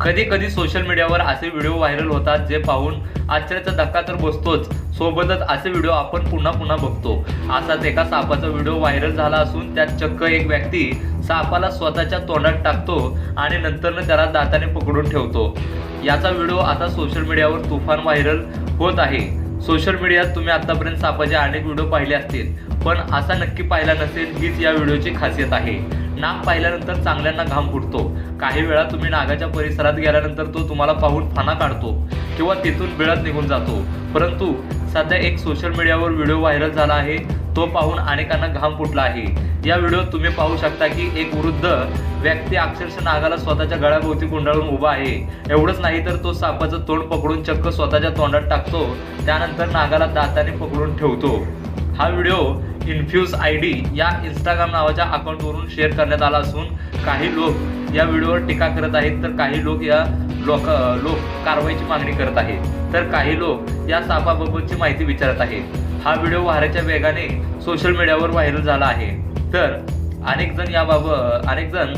कधी कधी सोशल मीडियावर असे व्हिडिओ व्हायरल होतात जे पाहून आश्चर्याचा धक्का तर बसतोच. सोबतच असे व्हिडिओ आपण पुन्हा पुन्हा बघतो. असाच एका सापाचा व्हिडिओ व्हायरल झाला असून त्यात चक्क एक व्यक्ती सापाला स्वतःच्या तोंडात टाकतो आणि नंतर त्याला दाताने पकडून ठेवतो. याचा व्हिडिओ आता सोशल मीडियावर तुफान व्हायरल होत आहे. सोशल मीडियात तुम्ही आतापर्यंत सापाचे अनेक व्हिडिओ पाहिले असतील. पण असा नक्की पाहिला नसेल हीच या व्हिडिओची खासियत आहे. नाग पाहिल्यानंतर चांगल्यांना घाम फुटतो. काही वेळा तुम्ही नागाच्या परिसरात गेल्यानंतर तो तुम्हाला पाहून फाना काढतो किंवा तिथून बिळत निघून जातो. परंतु सध्या एक सोशल मीडियावर व्हिडिओ व्हायरल झाला आहे. तो पाहून अनेकांना घाम फुटला आहे. या व्हिडिओत तुम्ही पाहू शकता की एक वृद्ध व्यक्ती अक्षरशः नागाला स्वतःच्या गळ्याभोवती गुंडाळून उभा आहे. एवढंच नाही तर तो सापाचं तोंड पकडून चक्क स्वतःच्या तोंडात टाकतो. त्यानंतर नागाला दाताने पकडून ठेवतो. हा व्हिडिओ इन्फ्यूज आय डी या इंस्टाग्राम नावाच्या अकाउंटवरून शेअर करण्यात आला असून काही लोक या व्हिडिओवर टीका करत आहेत तर काही लोक या लोक लोक कारवाईची मागणी करत आहेत तर काही लोक या सापाबाबतची माहिती विचारत आहेत. हा व्हिडिओ वाऱ्याच्या वेगाने सोशल मीडियावर व्हायरल झाला आहे. तर अनेक जण याबाबत अनेक जण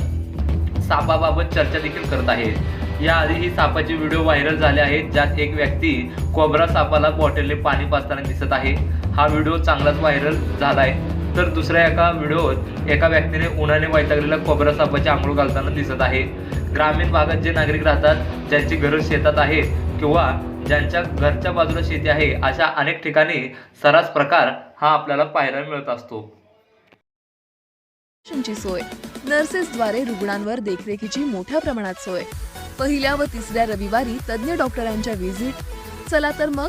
सापाबाबत चर्चा देखील करत आहेत. याआधीही सापाचे व्हिडिओ व्हायरल झाले आहेत ज्यात एक व्यक्ती कोब्रा सापाला बॉटलने पाणी पाजताना दिसत आहे. हा व्हिडिओ चांगलाच व्हायरल झाला आहे तर दुसऱ्या एका व्हिडिओत एका व्यक्तीने उन्हाने वैतागलेल्या कोबरा सापाची आंघोळ घालताना दिसत आहे. ग्रामीण भागात जे नागरिक राहतात ज्यांची घरं शेतात आहेत किंवा ज्यांच्या घरच्या बाजूला शेती आहे अशा अनेक ठिकाणी सरास प्रकार हा आपल्याला पाहायला मिळत असतो. ची सोय. नर्सेसद्वारे रुग्णांवर देखरेखीची मोठ्या प्रमाणात सोय. पहिल्या व तिसऱ्या रविवारी तज्ज्ञ डॉक्टरांच्या व्हिजिट. चला तर मग